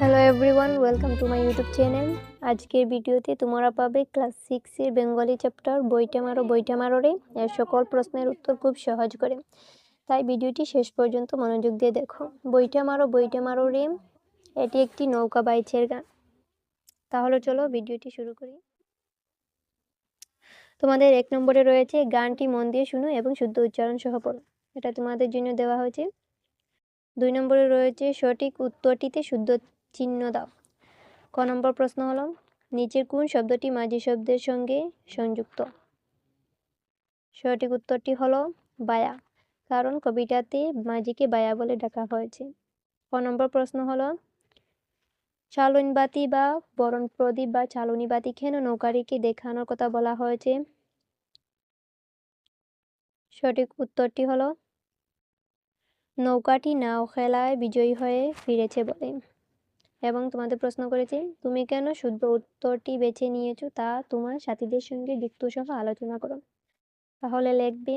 Hello everyone welcome to my YouTube channel আজকের ভিডিওতে তোমরা পাবে ক্লাস সিক্সের বেঙ্গলি চ্যাপ্টার বইটা মারো বইটা মারো রে। এর সকল প্রশ্নের উত্তর খুব সহজ করে। তাই ভিডিওটি শেষ পর্যন্ত মনোযোগ দিয়ে দেখো। বইটা মারো বইটা মারো রে। এটি একটি নৌকা বাইচের গান। তাহলে চলো ভিডিওটি শুরু করি। তোমাদের এক নম্বরে রয়েছে, গানটি মন দিয়ে শুনো এবং শুদ্ধ উচ্চারণ সহ পড়ো। এটা তোমাদের জন্য দেওয়া হয়েছে। দুই নম্বরে রয়েছে, সঠিক উত্তরটিতে শুদ্ধ চিহ্ন দাও। ক নম্বর প্রশ্ন হলো, নিচের কোন শব্দটি মাঝি শব্দের সঙ্গে সংযুক্ত? সঠিক উত্তরটি হলো, বায়া। কারণ কবিতাতে মাঝিকে বায়া বলে ডাকা হয়েছে। ক নম্বর প্রশ্ন হলো, চালনবাতি বা বরণ প্রদীপ বা বাতি কেন নৌকারিকে দেখানোর কথা বলা হয়েছে? সঠিক উত্তরটি হলো, নৌকাটি নাও খেলায় বিজয়ী হয়ে ফিরেছে বলে। এবং তোমাদের প্রশ্ন করেছি, তুমি কেন শুদ্ধ উত্তরটি বেছে নিয়েছো তা তোমার সাথীদের সঙ্গে যুক্ত সহ আলোচনা করো। তাহলে লিখবে,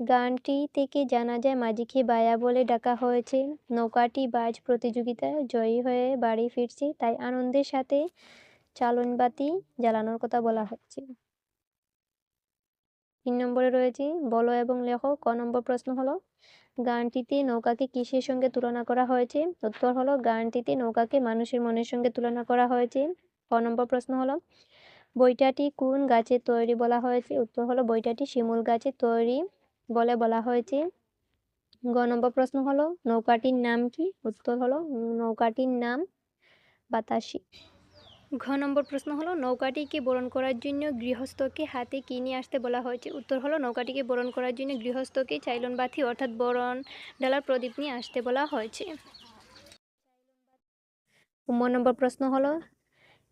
গানটি থেকে জানা যায় মাঝিকে বায়া বলে ডাকা হয়েছে। নৌকাটি বাজ প্রতিযোগিতায় জয়ী হয়ে বাড়ি ফিরছে, তাই আনন্দের সাথে চালনবাতি জ্বালানোর কথা বলা হচ্ছে। তিন নম্বরে রয়েছে, বলো এবং লেখো। ক নম্বর প্রশ্ন হলো গানটিতে নৌকাকে কিসের সঙ্গে তুলনা করা হয়েছে? উত্তর হলো, গানটিতে নৌকাকে মানুষের মনের সঙ্গে তুলনা করা হয়েছে। ক নম্বর প্রশ্ন হলো বইটাটি কোন গাছের তৈরি বলা হয়েছে? উত্তর হলো বইটাটি শিমুল গাছের তৈরি বলে বলা হয়েছে। গ নম্বর প্রশ্ন হলো, নৌকাটির নাম কি? উত্তর হলো, নৌকাটির নাম বাতাসি। ঘ নম্বর প্রশ্ন হলো, নৌকাটিকে বরণ করার জন্য গৃহস্থকে হাতে কি নিয়ে আসতে বলা হয়েছে? উত্তর হলো, নৌকাটিকে বরণ করার জন্য গৃহস্থকে চাইলন বাতি অর্থাৎ বরণ ডালার প্রদীপ নিয়ে আসতে বলা হয়েছে। উম নম্বর প্রশ্ন হলো,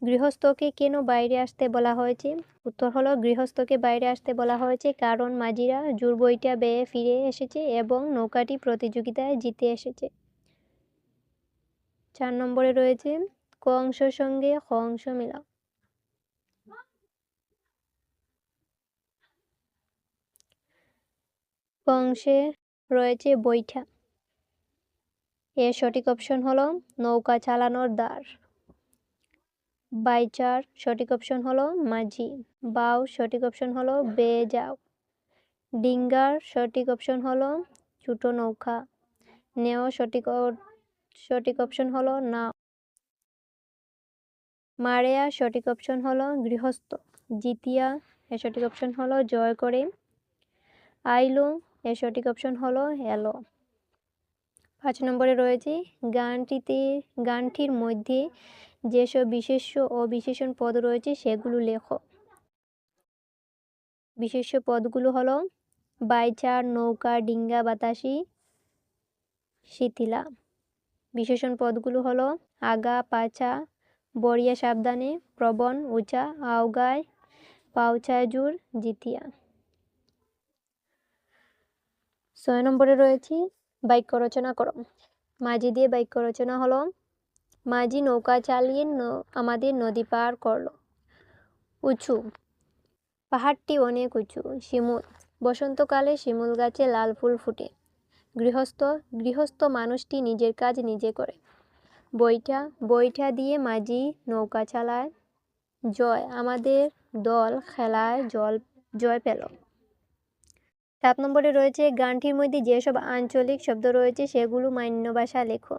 গৃহস্থকে কেন বাইরে আসতে বলা হয়েছে? উত্তর হলো, গৃহস্থকে বাইরে আসতে বলা হয়েছে কারণ মাঝিরা জোর বইটা বেয়ে ফিরে এসেছে এবং নৌকাটি প্রতিযোগিতায় জিতে এসেছে। চার নম্বরে রয়েছে ক সঙ্গে খ অংশ মিলাও। ক অংশে রয়েছে বৈঠা। এর সঠিক অপশন হলো নৌকা চালানোর দ্বার। বাইচার সঠিক অপশন হলো মাঝি। বাউ সঠিক অপশন হলো বে যাও ডিঙ্গার সঠিক অপশন হলো ছোটো নৌকা। নেও সঠিক সঠিক অপশন হলো না মারেয়া সঠিক অপশন হলো গৃহস্থ। জিতিয়া এর সঠিক অপশন হলো জয় করে। আইলো এর সঠিক অপশন হলো এলো পাঁচ নম্বরে রয়েছে গানটিতে, গানটির মধ্যে যেসব বিশেষ্য ও বিশেষণ পদ রয়েছে সেগুলো লেখো। বিশেষ্য পদগুলো হলো বাইচার, নৌকা, ডিঙ্গা, বাতাসি, শিথিলা। বিশেষণ পদগুলো হলো আগা পাচা বড়িয়া সাবধানে, প্রবণ, উঁচা, আওগায় পাউচাজুর জিতিয়া। ছয় নম্বরে রয়েছি, বাক্য রচনা করো মাঝি দিয়ে বাক্য রচনা হলো মাঝি নৌকা চালিয়ে আমাদের নদী পার করল। উঁচু। পাহাড়টি অনেক উঁচু, শিমুল। বসন্তকালে শিমুল গাছে লাল ফুল ফুটে। গৃহস্থ গৃহস্থ মানুষটি নিজের কাজ নিজে করে। বইটা বইটা দিয়ে মাঝি নৌকা চালায়। জয়, আমাদের দল খেলায় জল, জয় পেল। সাত নম্বরে রয়েছে গানটির মধ্যে যেসব আঞ্চলিক শব্দ রয়েছে সেগুলো মান্য ভাষা লেখো।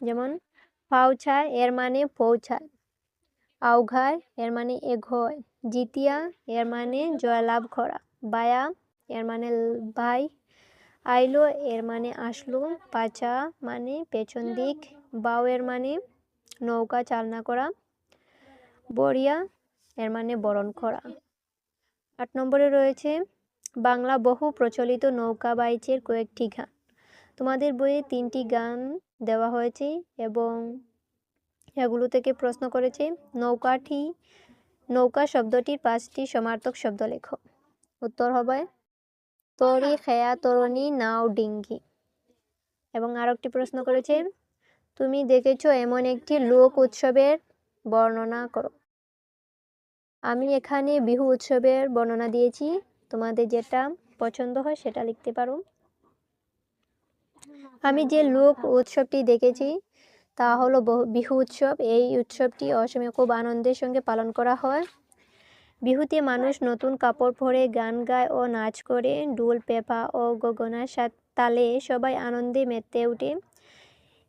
যেমন পাউছায় এর মানে পৌঁছায় আউঘায় এর মানে এঘয়। জিতিয়া, এর মানে জয়লাভ করা। বায়া, এর মানে ভাই আইলো এর মানে আসলো, পাচা মানে পেছন দিক বাউ এর মানে নৌকা, চালনা করা, বড়িয়া এর মানে বরণ করা। আট নম্বরে রয়েছে, বাংলা বহু প্রচলিত নৌকা বাইচের কয়েকটি গান। তোমাদের বইয়ে তিনটি গান দেওয়া হয়েছে এবং এগুলো থেকে প্রশ্ন করেছে, নৌকাটি, নৌকা শব্দটির পাঁচটি সমার্থক শব্দ লেখো উত্তর হবে তরি খেয়া তরণী নাও ডিঙ্গি। এবং আর একটি প্রশ্ন করেছে, তুমি দেখেছ এমন একটি লোক উৎসবের বর্ণনা করো? আমি এখানে বিহু উৎসবের বর্ণনা দিয়েছি। তোমাদের যেটা পছন্দ হয় সেটা লিখতে পারো। আমি যে লোক উৎসবটি দেখেছি, তা হলো বহু- উৎসব। এই উৎসবটি অসমে খুব আনন্দের সঙ্গে পালন করা হয়। বিহুতে মানুষ নতুন কাপড় পরে গান গায় ও নাচ করে। ডুল পেপা ও গগনার তালে সবাই আনন্দে মেতে ওঠে।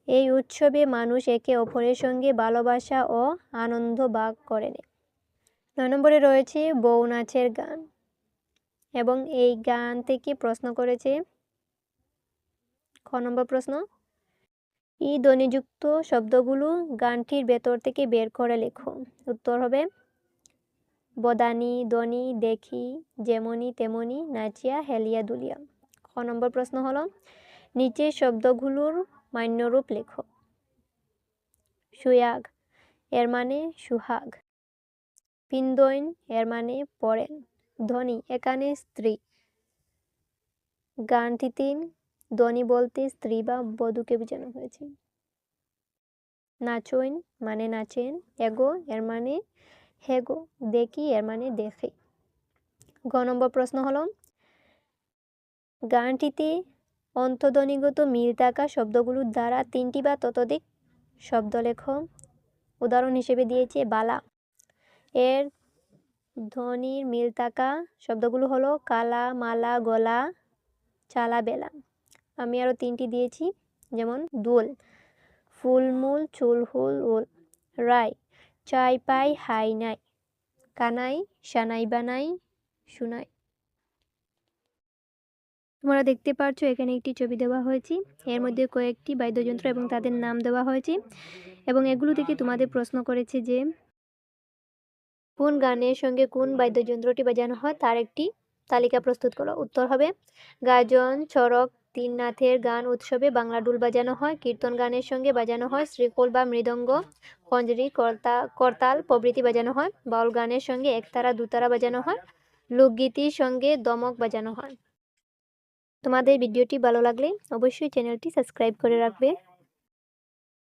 এই উৎসবে মানুষ একে অপরের সঙ্গে ভালোবাসা ও আনন্দ ভাগ করে নেয়। নয় নম্বরে রয়েছে বউ নাচের গান এবং এই গান থেকে প্রশ্ন করেছে, খ নম্বর প্রশ্ন, ই ধ্বনিযুক্ত শব্দগুলো গানটির ভেতর থেকে বের করে লেখো। উত্তর হবে বদানি, দনি, দেখি, যেমনি তেমনি নাচিয়া হেলিয়া দুলিয়া। খ নম্বর প্রশ্ন হলো নিচের শব্দগুলোর মান্যরূপ লেখো। সুয়াগ এর মানে সুহাগ। পিন্দৈন এর মানে পড়েন ধ্বনি এখানে স্ত্রী গানটিতে ধ্বনি বলতে স্ত্রী বা বধূকে বোঝানো হয়েছে। নাচইন মানে নাচেন। এগো এর মানে হেগো, দেখি এর মানে দেখে। গ নম্বর প্রশ্ন হলো, গানটিতে অন্তধ্বনিগত মিল থাকা শব্দগুলোর দ্বারা তিনটি বা ততোধিক শব্দ লেখ। উদাহরণ হিসেবে দিয়েছে বালা। এর ধ্বনির মিল থাকা শব্দগুলো হলো কালা, মালা, গলা, চালা, বেলা। আমি আরও তিনটি দিয়েছি, যেমন দুল, ফুলমূল, চুলহুল, উল। রাই চাই পাই, হাই নাই। কানাই, সানাই বানাই শুনাই তোমরা দেখতে পাচ্ছ এখানে একটি ছবি দেওয়া হয়েছে। এর মধ্যে কয়েকটি বাদ্যযন্ত্র এবং তাদের নাম দেওয়া হয়েছে। এবং এগুলো থেকে তোমাদের প্রশ্ন করেছে যে, কোন গানের সঙ্গে কোন বাদ্যযন্ত্রটি বাজানো হয়, তার একটি তালিকা প্রস্তুত করো। উত্তর হবে, গাজন, চরক তিননাথের গান উৎসবে বাংলা ডুল বাজানো হয়, কীর্তন গানের সঙ্গে বাজানো হয়, শ্রীকোল বা মৃদঙ্গ, খঞ্জরি, কর্তা, করতাল, প্রভৃতি বাজানো হয়, বাউল গানের সঙ্গে একতারা, দুতারা বাজানো হয়, লোকগীতির সঙ্গে দমক বাজানো হয়। তোমাদের ভিডিওটি ভালো লাগলে অবশ্যই চ্যানেলটি সাবস্ক্রাইব করে রাখবে।